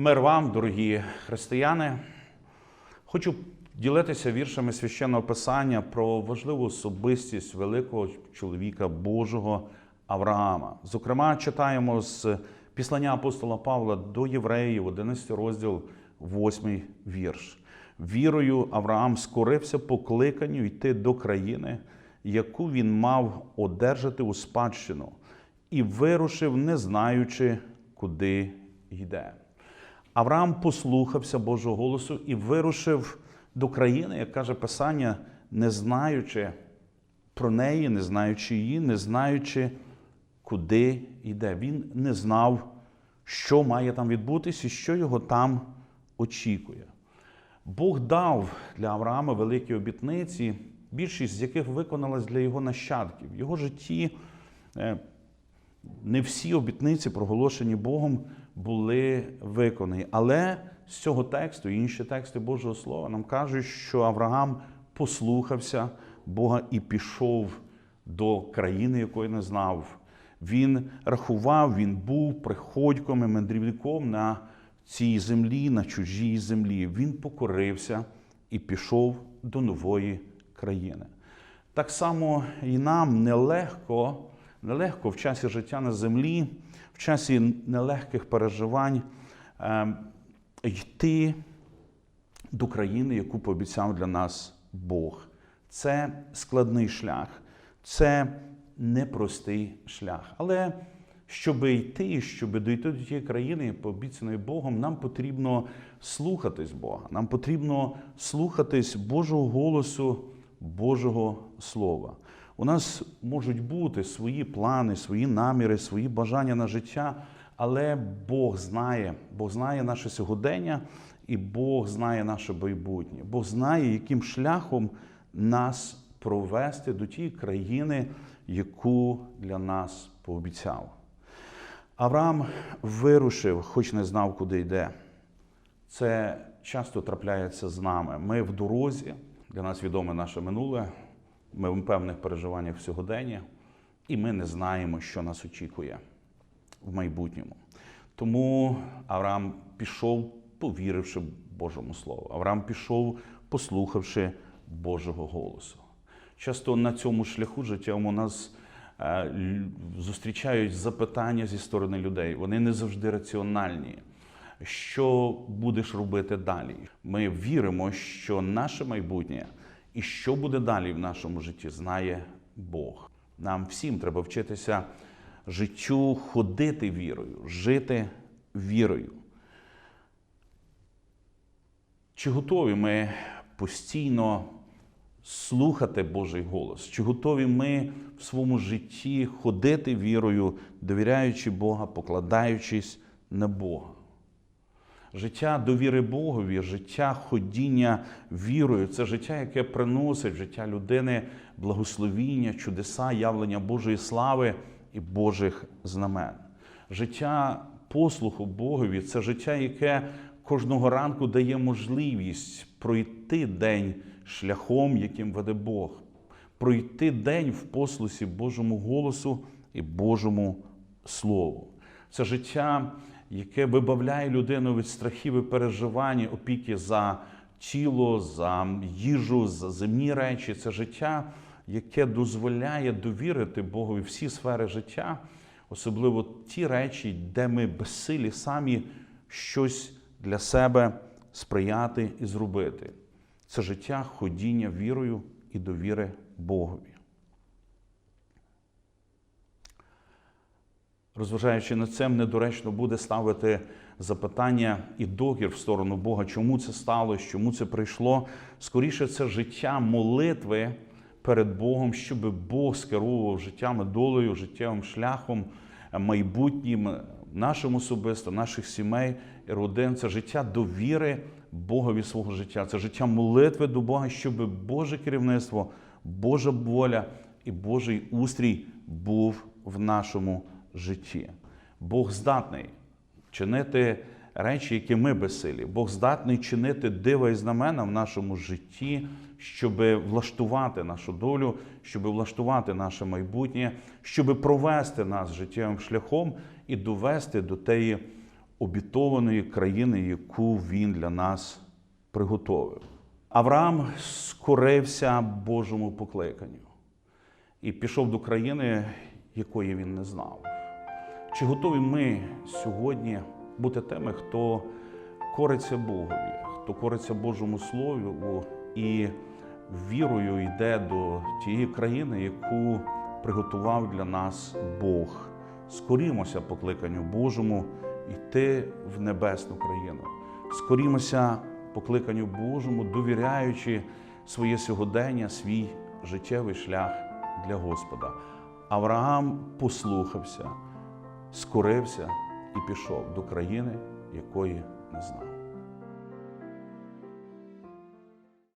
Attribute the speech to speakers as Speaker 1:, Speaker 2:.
Speaker 1: Мир вам, дорогі християни. Хочу ділитися віршами священного писання про важливу особистість великого чоловіка Божого Авраама. Зокрема, читаємо з післання апостола Павла до Євреїв, 11 розділ, 8 вірш. Вірою Авраам скорився покликанню йти до країни, яку він мав одержати у спадщину, і вирушив, не знаючи, куди йде. Авраам послухався Божого голосу і вирушив до країни, як каже Писання, не знаючи про неї, не знаючи її, не знаючи, куди йде. Він не знав, що має там відбутися і що його там очікує. Бог дав для Авраама великі обітниці, більшість з яких виконалась для його нащадків. В його житті е, не всі обітниці, проголошені Богом, були виконані. Але з цього тексту і інші тексти Божого Слова нам кажуть, що Авраам послухався Бога і пішов до країни, якої не знав. Він рахував, він був приходьком і мандрівником на цій землі, на чужій землі. Він покорився і пішов до нової країни. Так само і нам нелегко, нелегко в часі життя на землі, в часі нелегких переживань е, йти до країни, яку пообіцяв для нас Бог. Це складний шлях, це непростий шлях. Але щоб йти, щоб дійти до тієї країни, пообіцяної Богом, нам потрібно слухатись Бога. Нам потрібно слухатись Божого голосу, Божого Слова. У нас можуть бути свої плани, свої наміри, свої бажання на життя, але Бог знає, Бог знає наше сьогодення і Бог знає наше майбутнє. Бог знає, яким шляхом нас провести до тієї країни, яку для нас пообіцяв. Авраам вирушив, хоч не знав, куди йде. Це часто трапляється з нами. Ми в дорозі, для нас відоме наше минуле, ми в певних переживаннях в сьогодення, і ми не знаємо, що нас очікує в майбутньому. Тому Авраам пішов, повіривши Божому Слову. Авраам пішов, послухавши Божого голосу. Часто на цьому шляху життєвому у нас е, зустрічають запитання зі сторони людей. Вони не завжди раціональні. Що будеш робити далі? Ми віримо, що наше майбутнє і що буде далі в нашому житті, знає Бог. Нам всім треба вчитися життю ходити вірою, жити вірою. Чи готові ми постійно слухати Божий голос? Чи готові ми в своєму житті ходити вірою, довіряючи Бога, покладаючись на Бога? Життя довіри Богові, життя ходіння вірою це життя, яке приносить життя людини благословіння, чудеса, явлення Божої слави і Божих знамен. Життя послуху Богові це життя, яке кожного ранку дає можливість пройти день шляхом, яким веде Бог, пройти день в послусі Божому голосу і Божому Слову. Це життя, яке вибавляє людину від страхів і переживань, опіки за тіло, за їжу, за земні речі. Це життя, яке дозволяє довірити Богові всі сфери життя, особливо ті речі, де ми безсилі самі щось для себе сприяти і зробити. Це життя ходіння вірою і довіри Богові. Розважаючи над цим, недоречно буде ставити запитання і догір в сторону Бога, чому це сталося, чому це прийшло. Скоріше, це життя молитви перед Богом, щоб Бог скеровував життям долею, життєвим шляхом, майбутнім нашим особисто, наших сімей і родин. Це життя довіри Богові свого життя, це життя молитви до Бога, щоб Боже керівництво, Божа воля і Божий устрій був в нашому житті. Бог здатний чинити речі, які ми безсилі. Бог здатний чинити дива і знамена в нашому житті, щоб влаштувати нашу долю, щоб влаштувати наше майбутнє, щоб провести нас життєвим шляхом і довести до тієї обітованої країни, яку він для нас приготовив. Авраам скорився Божому покликанню і пішов до країни, якої він не знав. Чи готові ми сьогодні бути тими, хто кориться Богові, хто кориться Божому Слову і вірою йде до тієї країни, яку приготував для нас Бог? Скорімося покликанню Божому йти в небесну країну. Скорімося покликанню Божому, довіряючи своє сьогодення, свій життєвий шлях для Господа. Авраам послухався, скорився і пішов до країни, якої не знав.